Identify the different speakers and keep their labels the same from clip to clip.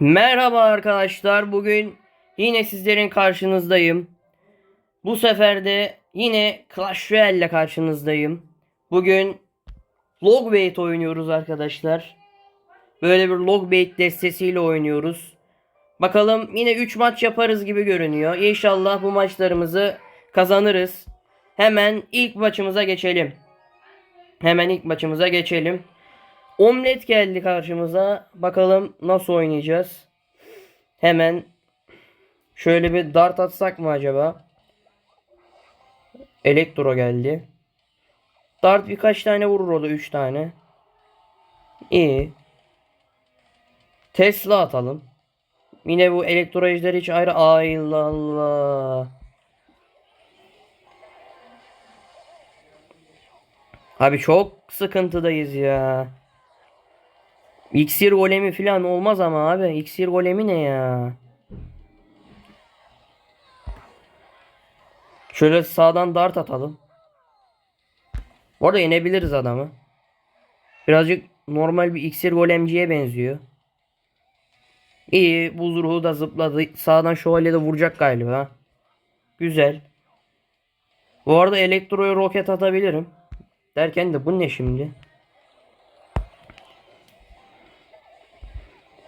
Speaker 1: Merhaba arkadaşlar. Bugün yine sizlerin karşınızdayım. Bu sefer de yine Clash Royale ile karşınızdayım. Bugün Logbait oynuyoruz arkadaşlar. Böyle bir Logbait destesiyle oynuyoruz. Bakalım yine 3 maç yaparız gibi görünüyor. İnşallah bu maçlarımızı kazanırız. Hemen ilk maçımıza geçelim. Hemen ilk maçımıza geçelim. Omlet geldi karşımıza. Bakalım nasıl oynayacağız. Hemen şöyle bir dart atsak mı acaba? Elektro geldi. Dart birkaç tane vurur o da 3 tane. İyi. Tesla atalım. Yine bu elektro hiç ayrı. Ay Allah. Abi çok sıkıntıdayız ya. İksir golemi falan olmaz ama abi. İksir golemi ne ya? Şöyle sağdan dart atalım. Bu arada yenebiliriz adamı. Birazcık normal bir iksir golemciye benziyor. İyi. Buz ruhu da zıpladı. Sağdan şövalye de vuracak galiba. Güzel. Bu arada elektroya roket atabilirim. Derken de bu ne şimdi?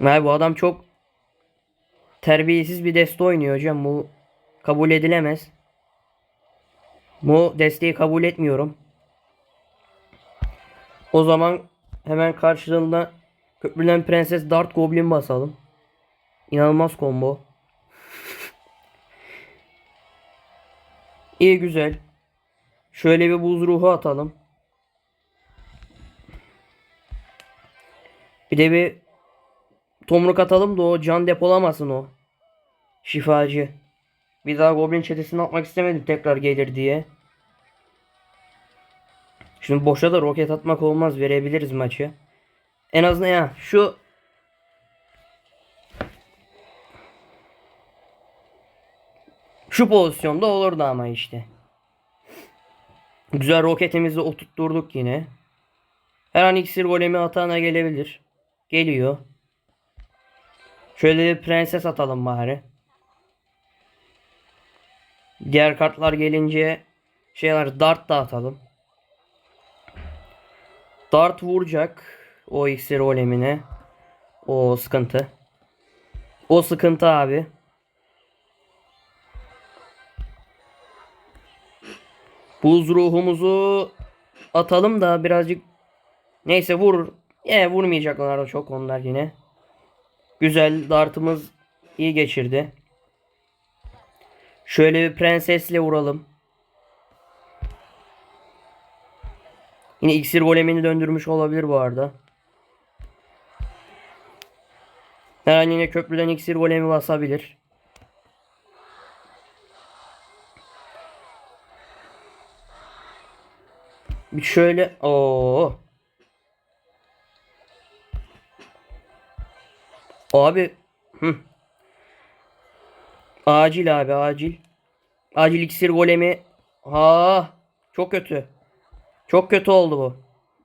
Speaker 1: Abi bu adam çok terbiyesiz bir deste oynuyor hocam. Bu kabul edilemez. Bu desteği kabul etmiyorum. O zaman hemen karşılığında Köprülen Prenses Dart Goblin basalım. İnanılmaz combo. İyi güzel. Şöyle bir buz ruhu atalım. Bir de bir tomruk atalım da o can depolamasın o. Şifacı. Bir daha Goblin çetesini atmak istemedim tekrar gelir diye. Şimdi boşa da roket atmak olmaz. Verebiliriz maçı. En azından ya şu şu pozisyonda olurdu ama işte. Güzel roketimizi oturtturduk yine. Her an iksir golemi atağına gelebilir. Geliyor. Şöyle bir prenses atalım bari. Diğer kartlar gelince şeyler dart da atalım. Dart vuracak o iksir golemine. O sıkıntı. O sıkıntı abi. Buz ruhumuzu atalım da birazcık neyse vur. E vurmayacaklar da çok onlar yine. Güzel dartımız iyi geçirdi. Şöyle bir prensesle vuralım. Yine iksir golemini döndürmüş olabilir bu arada. Her an yine köprüden iksir golemi basabilir. Bir şöyle o Abi hı. Acil abi acil. Acil iksir golemi. Ha çok kötü. Çok kötü oldu bu.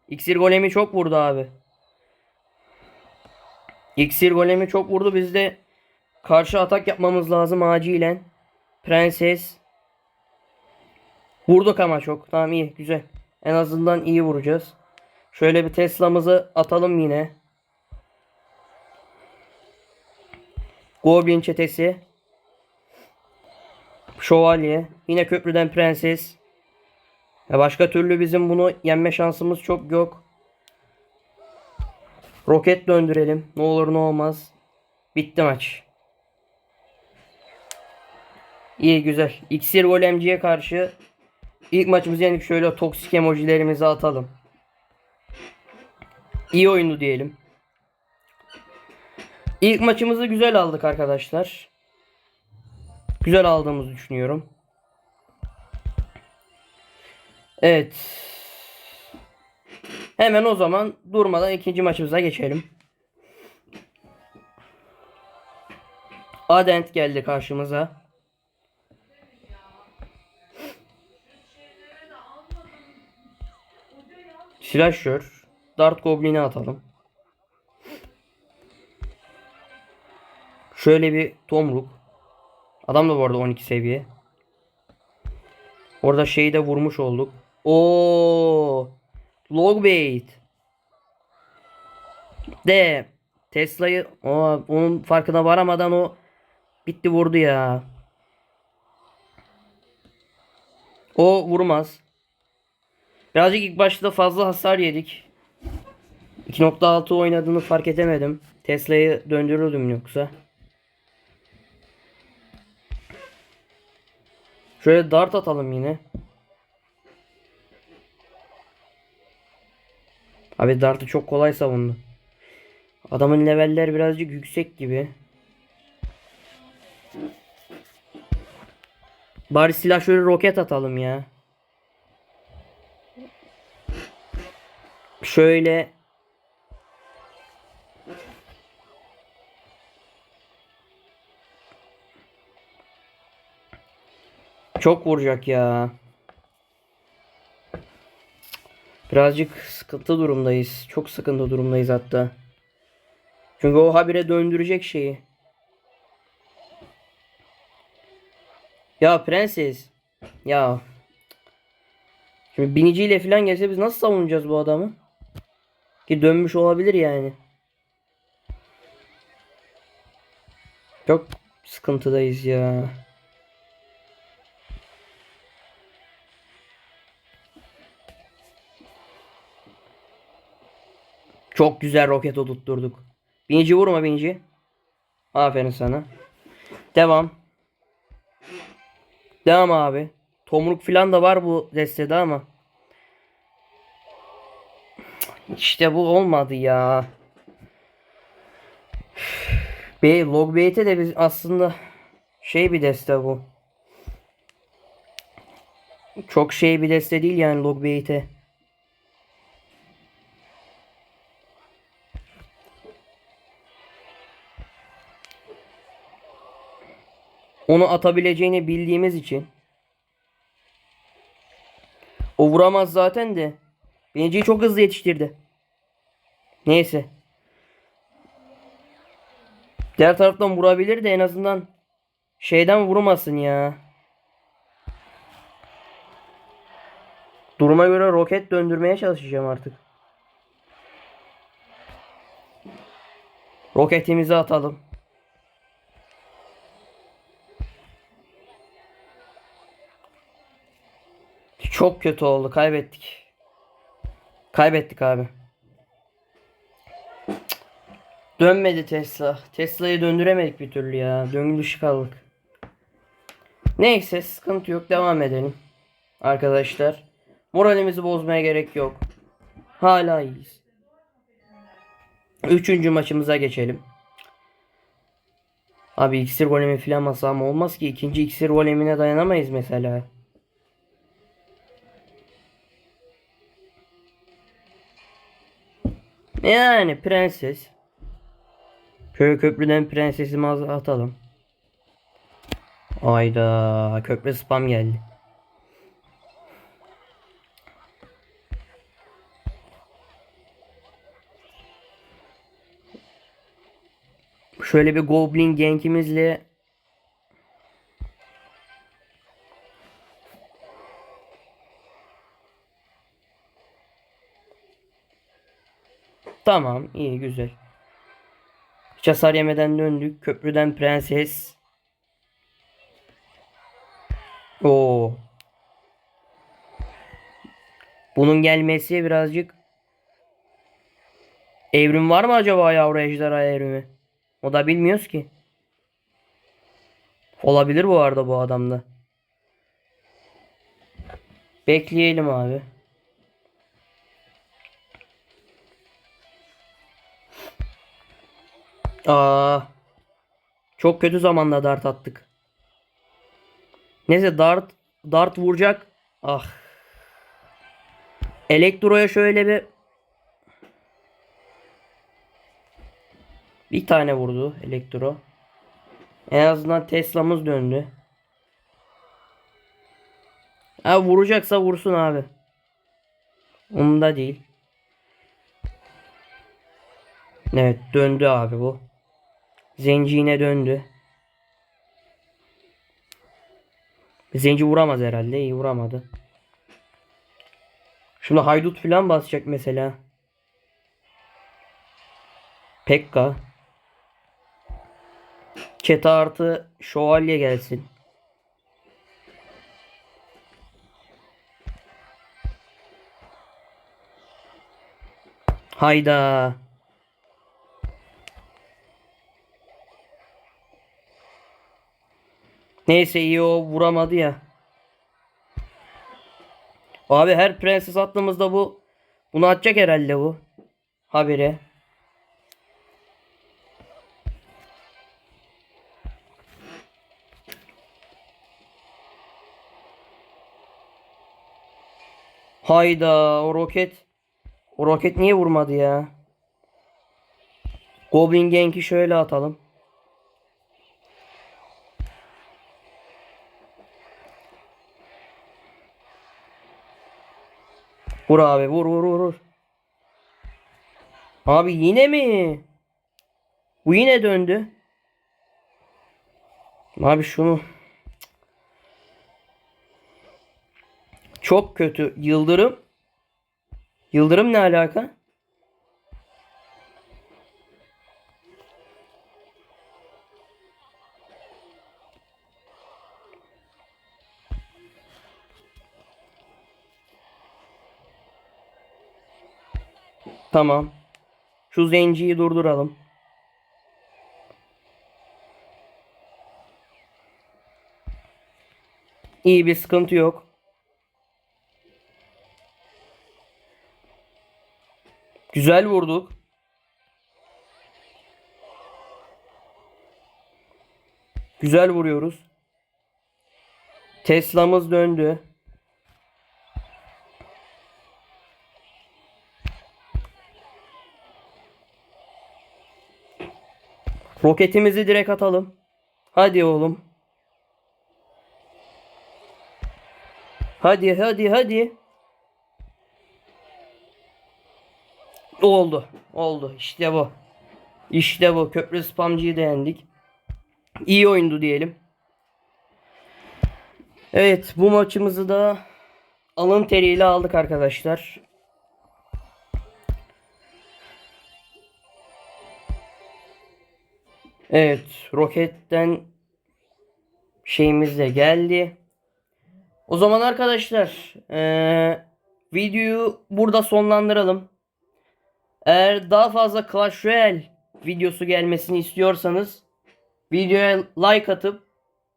Speaker 1: İksir golemi çok vurdu abi. İksir golemi çok vurdu. Biz de karşı atak yapmamız lazım acilen. Prenses. Vurduk ama çok. Tamam iyi güzel. En azından iyi vuracağız. Şöyle bir Tesla'mızı atalım yine. Goblin çetesi. Şövalye. Yine köprüden prenses. Ya başka türlü bizim bunu yenme şansımız çok yok. Roket döndürelim. Ne olur ne olmaz. Bitti maç. İyi güzel. İksir golemciye karşı ilk maçımızı yenip şöyle toksik emojilerimizi atalım. İyi oyundu diyelim. İlk maçımızı güzel aldık arkadaşlar. Güzel aldığımızı düşünüyorum. Evet. Hemen o zaman durmadan ikinci maçımıza geçelim. Adent geldi karşımıza. Slasher. Dart Goblin'i atalım. Şöyle bir tomruk. Adam da bu arada 12 seviye. Orada şeyi de vurmuş olduk. Oo! Logbait. De Tesla'yı o onun farkına varamadan o bitti vurdu ya. O vurmaz. Birazcık ilk başta fazla hasar yedik. 2.6 oynadığını fark edemedim. Tesla'yı döndürürdüm yoksa. Şöyle dart atalım yine. Abi dartı çok kolay savundu. Adamın leveller birazcık yüksek gibi. Bari silah şöyle roket atalım ya. Şöyle Çok vuracak ya. Birazcık sıkıntı durumdayız. Çok sıkıntı durumdayız hatta. Çünkü o habire döndürecek şeyi. Ya prenses. Ya. Şimdi biniciyle falan gelse biz nasıl savunacağız bu adamı? Ki dönmüş olabilir yani. Çok sıkıntıdayız ya. Çok güzel roket oturtturduk. Binici vurma binici. Aferin sana. Devam. Devam abi. Tomruk falan da var bu destede ama. İşte bu olmadı ya. B log bait'e de biz aslında şey bir deste bu. Çok şey bir deste değil yani log bait'e. Onu atabileceğini bildiğimiz için. O vuramaz zaten de. Biniciyi çok hızlı yetiştirdi. Neyse. Diğer taraftan vurabilir de en azından şeyden vurmasın ya. Duruma göre roket döndürmeye çalışacağım artık. Roketimizi atalım. Çok kötü oldu. Kaybettik. Kaybettik abi. Dönmedi Tesla. Tesla'yı döndüremedik bir türlü ya. Döngü dışı kaldık. Neyse sıkıntı yok. Devam edelim. Arkadaşlar. Moralimizi bozmaya gerek yok. Hala iyiyiz. Üçüncü maçımıza geçelim. Abi iksir golemi falan masam olmaz ki. ikinci iksir golemine dayanamayız mesela. Yani prenses. Köy köprüden prensesimi atalım. Ayda köprü spam geldi. Şöyle bir goblin gankimizle Tamam iyi güzel. Hiç hasar yemeden döndük. Köprüden prenses. Oo. Bunun gelmesi birazcık Evrim var mı acaba yavru ejderha evrimi? O da bilmiyoruz ki. Olabilir bu arada bu adamda. Bekleyelim abi. Aa. Çok kötü zamanda dart attık. Neyse dart dart vuracak. Ah. Elektro'ya şöyle bir bir tane vurdu Elektro. En azından Tesla'mız döndü. Ha vuracaksa vursun abi. Umda değil. Evet döndü abi bu. Zenci yine döndü. Zenci vuramaz herhalde. İyi vuramadı. Şimdi haydut falan basacak mesela. Pekka. Çete artı şövalye gelsin. Hayda. Neyse iyi o vuramadı ya. Abi her prenses attığımızda bu bunu atacak herhalde bu. Habire. Hayda o roket. O roket niye vurmadı ya? Goblin Gang'i şöyle atalım. Vur abi vur vur vur vur. Abi yine mi? Bu yine döndü. Abi şunu. Çok kötü. Yıldırım. Yıldırım ne alaka? Tamam. Şu zenciyi durduralım. İyi bir sıkıntı yok. Güzel vurduk. Güzel vuruyoruz. Tesla'mız döndü. Roketimizi direkt atalım. Hadi oğlum. Hadi hadi hadi. Oldu. Oldu. İşte bu. İşte bu. Köprü spamcıyı da yendik. İyi oyundu diyelim. Evet bu maçımızı da alın teriyle aldık arkadaşlar. Evet roketten şeyimiz de geldi. O zaman arkadaşlar eee, videoyu burada sonlandıralım. Eğer daha fazla Clash Royale videosu gelmesini istiyorsanız videoya like atıp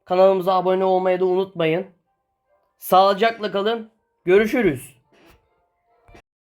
Speaker 1: kanalımıza abone olmayı da unutmayın. Sağlıcakla kalın. Görüşürüz.